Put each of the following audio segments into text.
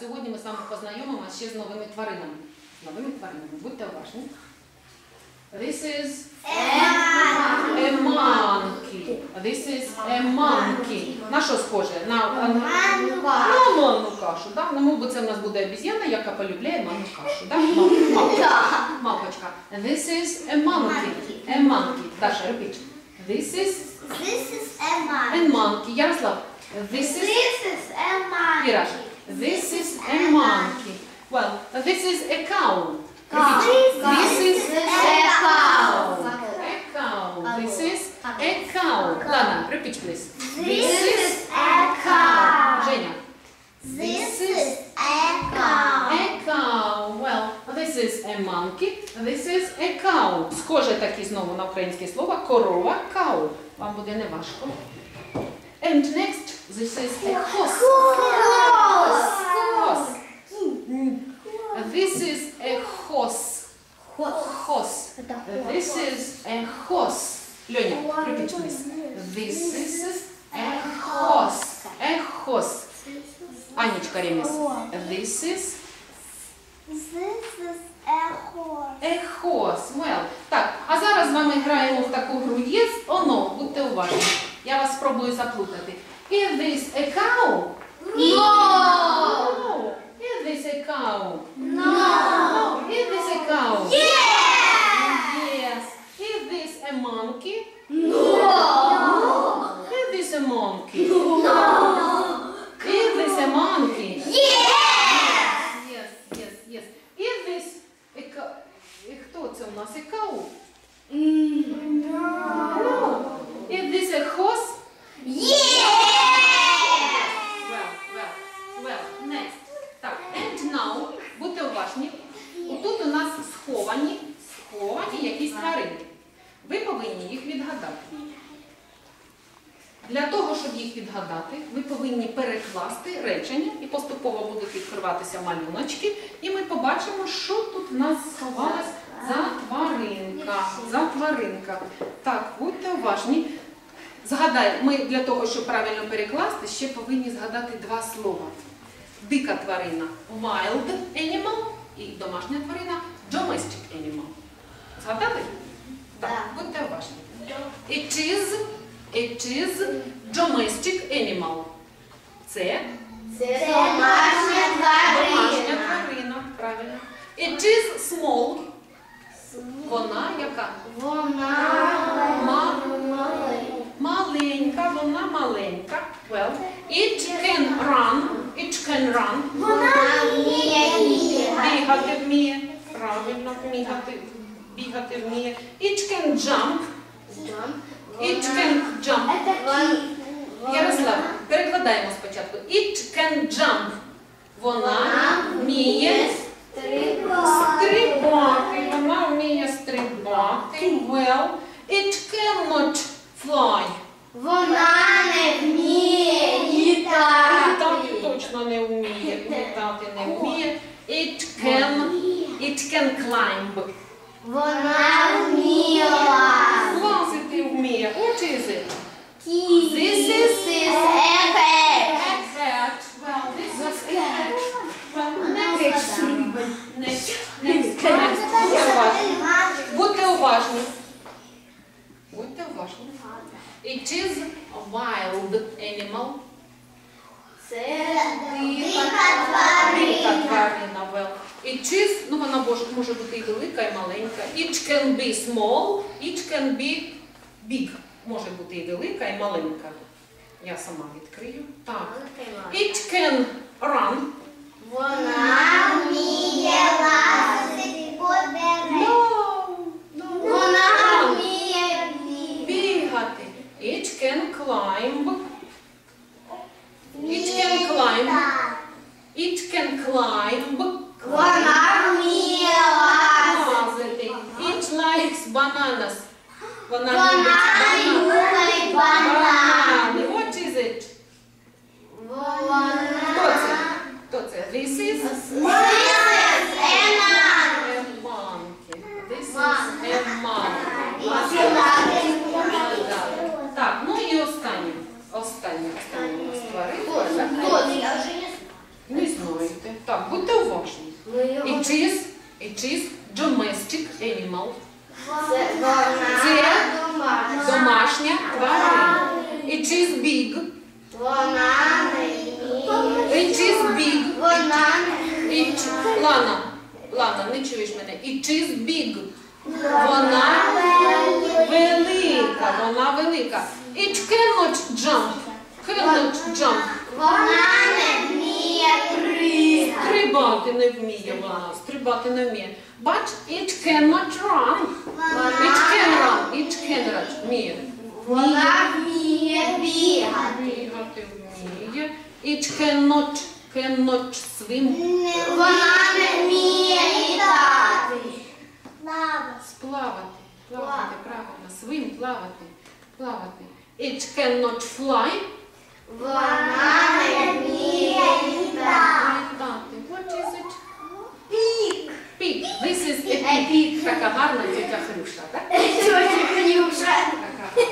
сьогодні ми з вами познайомимося ще з новими тваринами. З новими тваринами. Будьте уважні. This is a monkey. This is a monkey. На що схоже? На, на, на манну кашу. Да? Ну, мабуть, це в нас буде обіз'яна, яка полюбляє манну кашу. Да? Мавпочка. Мавпочка. This is a monkey. A monkey. Даша, repeat. This is This is a a monkey. Ярослав. This is This is a man. Irash. This is a monkey. Well, this is a cow. Cow. This is a cow. A cow. This is a cow. Lana, repeat please. This is a cow. Женя. This is a cow. A cow. Well, this is a monkey. This is a cow. Схоже такі знову на українське слово корова, cow. Вам буде не важко. And next, this is a horse. Horse. Mm. This is a horse. Horse. This is a horse. Льоня, repeat please. This is a horse. A horse. Анечка Ремес. This is This is a horse. a horse. Well. Так, а зараз з вами граємо в таку гру or no. Будьте уважні. Я вас спробую заплутати. Is this a cow? No. Is this a cow? No. Is this a cow? Yes. Is this a monkey? No. Is this a monkey? No. За. Так, будьте уважні. Згадай, ми для того, щоб правильно перекласти, ще повинні згадати два слова. Дика тварина wild animal і домашня тварина domestic animal. Згадали? Так, будьте уважні. It is, it is domestic animal. Це домашня тварина. Правильно. It is small. Вона яка? Ма- Маленька, вона маленька. Well, it can run. It can run. Бігати вміє. Правильно, бігати, бігати вміє. It can jump. It can jump. Ярослав, перекладаємо спочатку. It can jump. Вона вміє стрибати. Вона вміє стрибати. Well, it cannot fly. Вона не вміє літати. Літати точно не вміє. Літати не вміє. It can, it can climb. Вона вміла. Лазити вміє. What is it? This is a cat. Будьте уважні. Будьте уважні. Будьте уважні. It is a wild animal. Це Дика тварина. Well, it is, ну вона може, може бути і велика, і маленька. It can be small, it can be big. Може бути і велика, і маленька. Я сама відкрию. Так. It can run. Вона вміє лазити climb. It can climb. It can climb. Climb. It likes bananas. Banana. Лана, Лана, не чуєш мене. It is big. Вона велика, вона велика. It cannot jump. Cannot jump. Стрибати не вміє вона, стрибати не вміє. But it cannot run. It can run. It can run. Вміє. Бігати вміє. It cannot, Кенноч свим. Вона не вміє літати. Плавати. Сплавати. Плавати, правильно. Свим плавати. Плавати. It cannot fly. Вона не вміє літати. What is it? Пік. Пік. This is a pig. Така гарна тетя Хрюша, так? Тетя Хрюша. Така.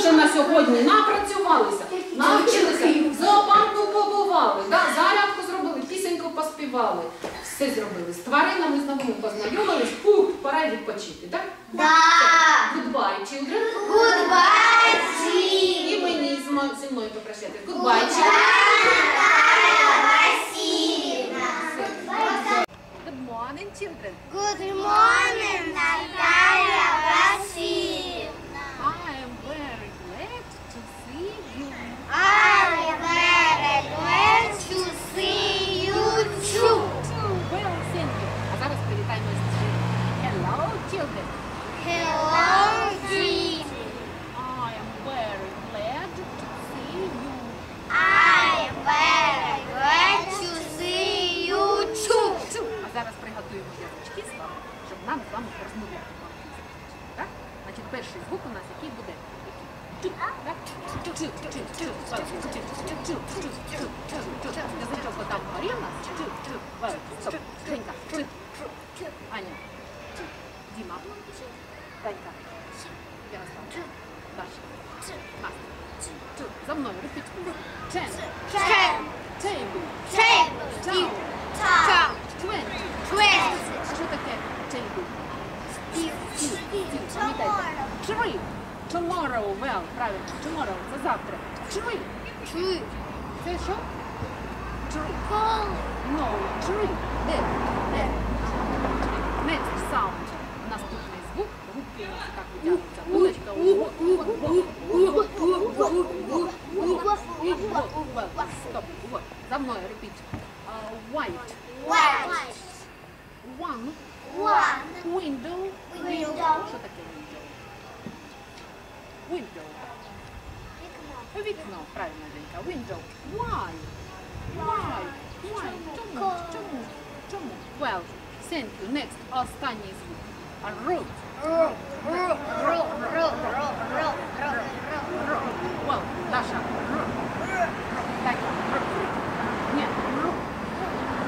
Вже на сьогодні напрацювалися, навчилися, зоопарку побували, да? зарядку зробили, пісеньку поспівали. Все зробили. З тваринами знову ми познайомились, фух, пора відпочити, так? Goodbye, Tomorrow, well, правильно. Tomorrow, це завтра. Tree. tree, Це що? Tree. No, tree. Де? Де? Next sound. Наступний звук. Губки у нас так витягуються. Вуличка. Стоп. Вот. За мною, repeat. Uh, white. white, One. one, Window. window, Що таке window? Window. Вікно, правильно, Женька. Window. Why? Why? Why? Чому? Чому? Чому? Well, thank you. Next, останній звук. A road. roll, roll, roll, roll, roll, roll, roll, Ро. Well, Даша. Ро. Так. Ро. Ні. Ро.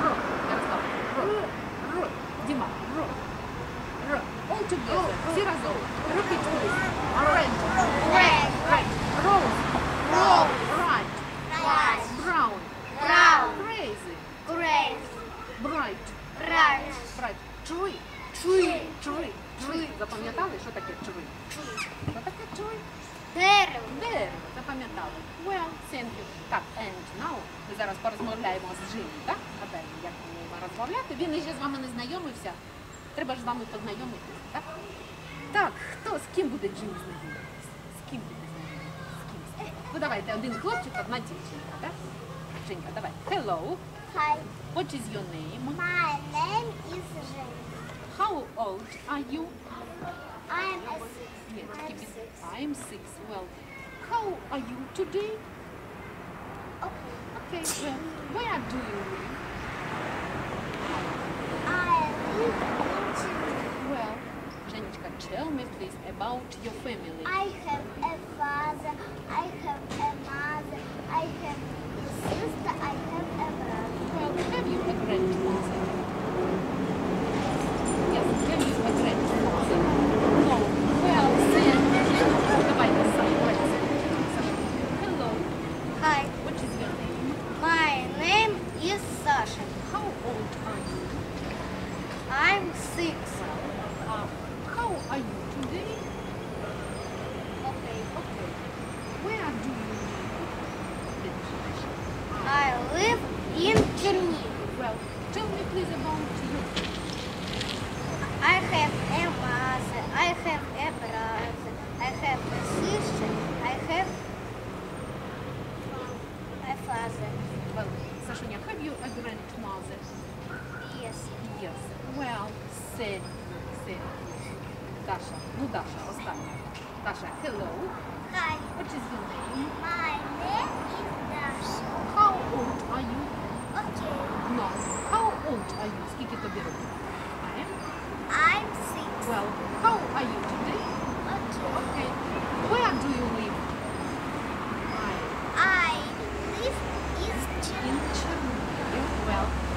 Ро. Ярослав. Ро. Ро. Діма. Ро. Ро. All together. Всі разом. Hi. What is your name? My name is Zhen. How old are you? I'm six. Yes, I'm six. I'm six. Well, how are you today? Okay. Okay, well, where do you live? I live in Well, Zhenichka, tell me please about your family. I have a father, I have a mother, I have a sister.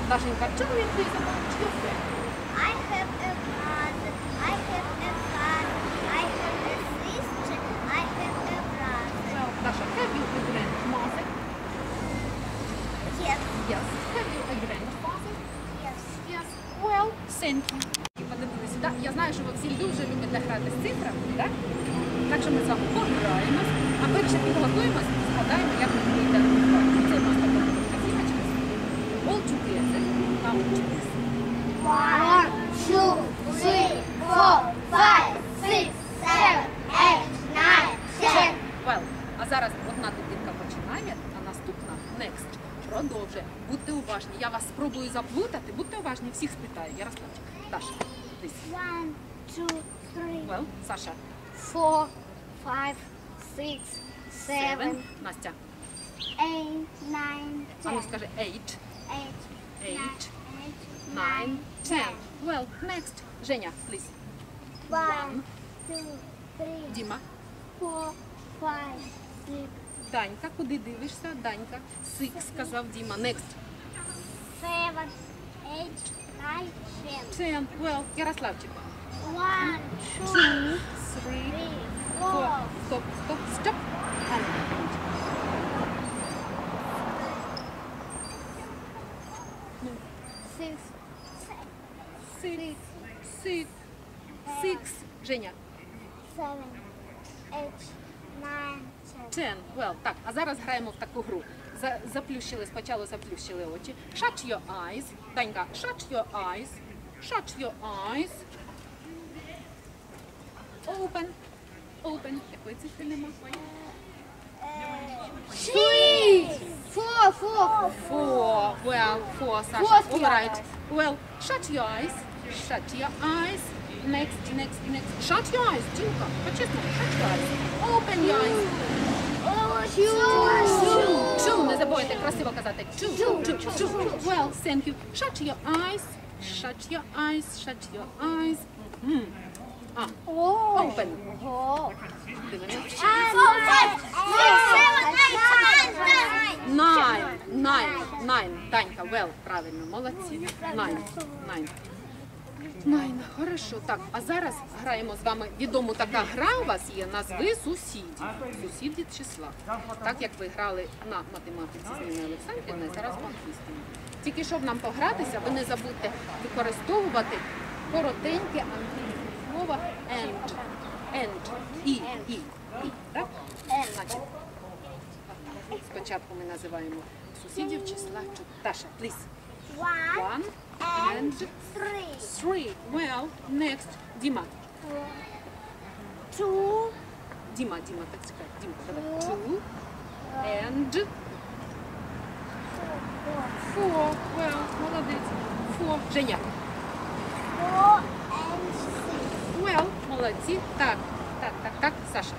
Дашенька, please about your family. I have a mother, I have a father, I have a sister, I have a brother. Даша, have you a grandmother? Yes, Yes. Have you a grandfather? yes. Yes. Well, thank you. Подивилися, так? Я знаю, що ви всі дуже любите грати з цифрами, так? Так що ми з вами пограємось, а перше підготуємось і згадаємо, як ми вийде рахувати. Це у нас така вказівочка. All together. Count this. One, two, three, four, five, six, seven, eight, nine, ten. Well, а зараз одна дитинка починає, а наступна next. Продовжує. Будьте уважні. Я вас спробую заплутати. Будьте уважні, всіх спитаю. Ярославчик. Даша, this. One, two, three, Well, Саша. four, five, six, seven, Настя. eight, nine, А ну скажи Eight, eight, eight, nine, ten. Well, next. Женя, please. One, two, three, Діма. four, five, six, Данька, куди дивишся? Данька. Six, сказав Діма. Next. seven, eight, nine, ten. Ten. Well, Ярославчик. One, two, Two, three, three, four. four, Стоп, стоп, стоп. А зараз граємо в таку гру. За, заплющили, спочатку заплющили очі. Shut your eyes. Данька, shut your eyes. Shut your eyes. Open. Open. Якої цифри нема? Three, four, four, Four. Well, four, Sasha. Four, All right. Well, shut your eyes. Shut your eyes. Next, next, next. Shut your eyes, Дімка. Почесно, shut your eyes. Open your eyes. Two. Two. Не забувайте красиво казати. Two. Two. Two. Well, thank you. Shut your eyes. Shut your eyes. Shut your eyes. Мгм. А, open. Дивимось. Nine. Nine. Nine. Танька, well, правильно, молодці. Nine. Nine. Nine. Хорошо. Так, а зараз граємо з вами відому така гра у вас є назви сусідів. Сусіди числа. Так як ви грали на математиці з Ніною Олександрівною, зараз в англійському. Тільки щоб нам погратися, ви не забудьте використовувати коротеньке англійське слово and. And. І. І. І. Так? Значить, Спочатку ми називаємо сусідів числа. Таша, please. One One and and three. three. Well, next. Діма. Two Діма, Діма, так чекай. Діма, давай. Two and four. Well, молодець. Four. Женя. four and six. Well, молодці. Так, так, так, так. Саша.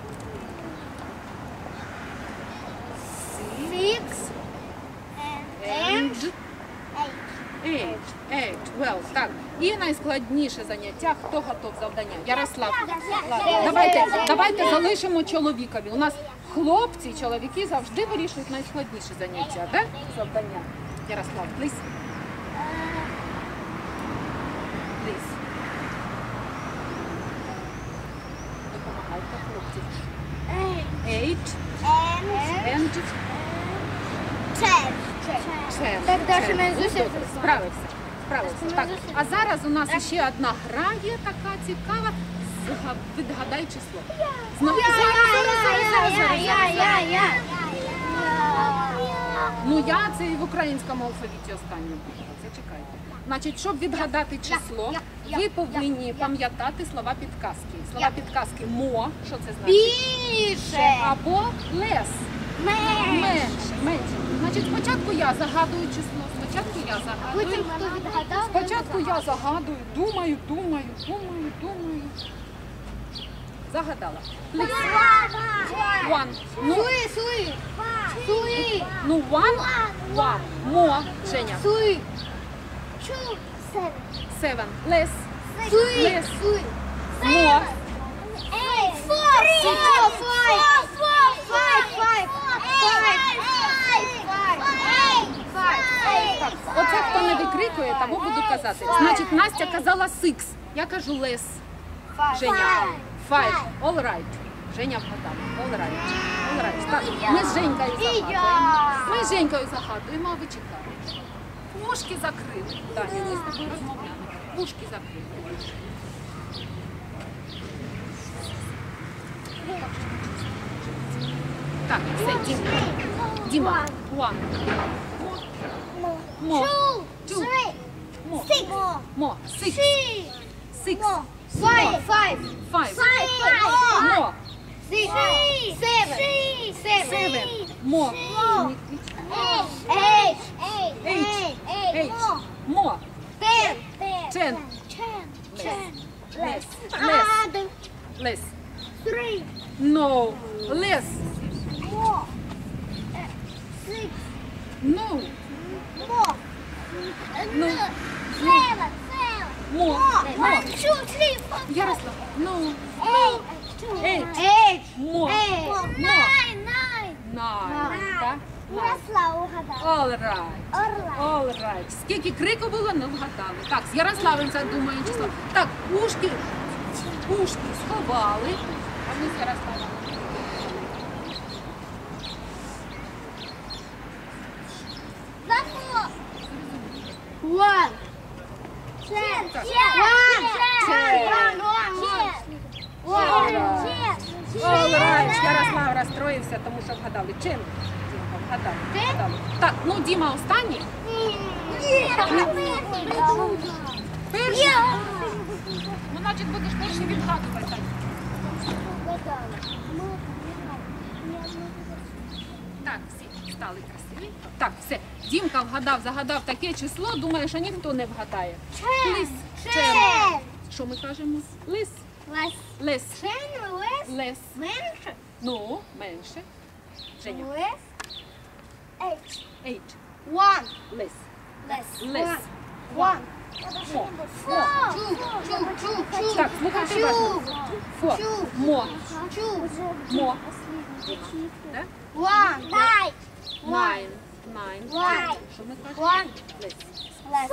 Six and And eight. Eight. Eight. Well, так. І найскладніше заняття. Хто готов завдання? Ярослав. Давайте, давайте залишимо чоловікові. У нас хлопці, чоловіки завжди вирішують найскладніші заняття, так? Завдання. Ярослав, please. Please. Допомагайте хлопці. Eight and and ten. ten. Так, Ten. мене Ну, зовсім добре, Справився. Справився. Так, а зараз у нас ще одна гра є така цікава. Зга- Відгадай число. Зна- Зараз, зараз, зараз, зараз, зараз, зараз. Ну я це і в українському алфавіті останнє буду. Зачекайте. Значить, щоб відгадати число, ви повинні пам'ятати слова підказки. Слова підказки мо, що це значить? Більше. Або лес. Менше, менше. Значить, спочатку я загадую число. Спочатку я загадую. Потім? Спочатку я загадую, думаю, думаю, думаю, думаю. Загадала. One. Ну, Суи, суи. Суи. ну one, one. Мо, Женя. Суи. Чу. Seven. Seven. Less. Суи. Less. Суи. More. Eight. Four. Four. Five. Four. Five. Five. Five. Так, оце хто не викрикує, тому буду казати. Значить, Настя казала six. Я кажу less. Женя. Five. All right. Женя вгадала. All right. All right. Так, ми з Женькою загадуємо. Ми з Женькою загадуємо, а ви чекаєте. Вушки закрили. Дані, ми з тобою розмовляли. Вушки закрили. Так, все, Діма. Діма. One. Мо. Two. Two. Three. Мо. Six. Мо. Six. Six. Six. Five. Five. Five. Five. Мо. Six. Seven. Seven. Seven. Мо. Eight. Eight. Eight. Eight. Мо. Ten. Ten. Ten. Less. Less. Add Less. three No. Less. More. Six No. more. No. Seven. Seven. More. More. One, two, three, four, Ярослав. Eight. More. Eight. More. Nine. Nine. Nine. Так? Ярослав угадав. All right. All right. Скільки крику було, не вгадали. Так, з Ярославом задумає число. Так, ушки. Ушки сховали. А ми з Ярославом. Зафо. One. Ten. Так. One. Ten. One. One. One. All Ten. Right. Ярослав розстроївся, тому що вгадали. Чим? Вгадали. вгадали. Так, ну Діма останній. Перший. Ну, значить, будеш перший відгадувати. Так, всі стали красиві. Так, все. Дімка вгадав, загадав таке число, думає, що ніхто не вгадає. Лис. Ten. Що ми кажемо? Лис. Less. Лис. Ten less. Лес. Менше. Ну, менше. Женя. Less. Eight. Eight. One. Лис. Less. Лес. One. Four. Two. Two. Two. Two. Так, слухайте уважно. Фо. Мо. Two. Мо. Да? One. Nine. Nine. Nine. One. One. Six. One.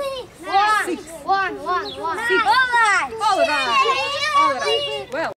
Six. One. One. One. Six. All right. All right. All right. Well.